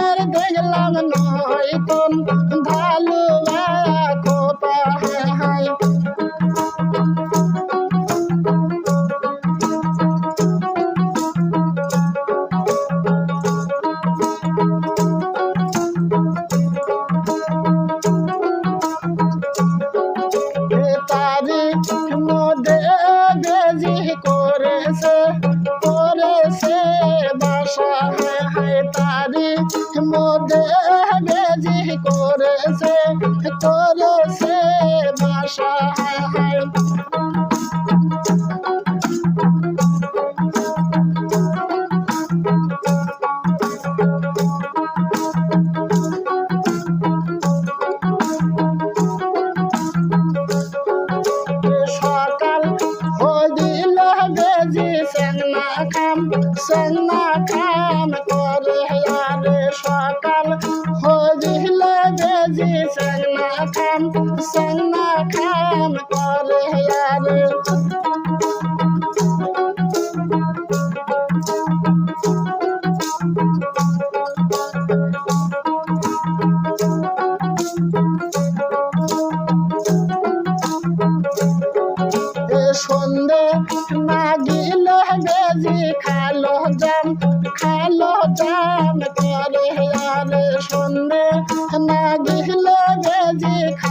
யாரு கையெல்லாம் நாய்க்கும் பாலு से तोरे से भाषा है Send my time, send my time. মন করে আরে সন্ধে নাগিল বেজি খালো জাম খালো জাম করে আরে সন্ধে নাগিল বেজি খালো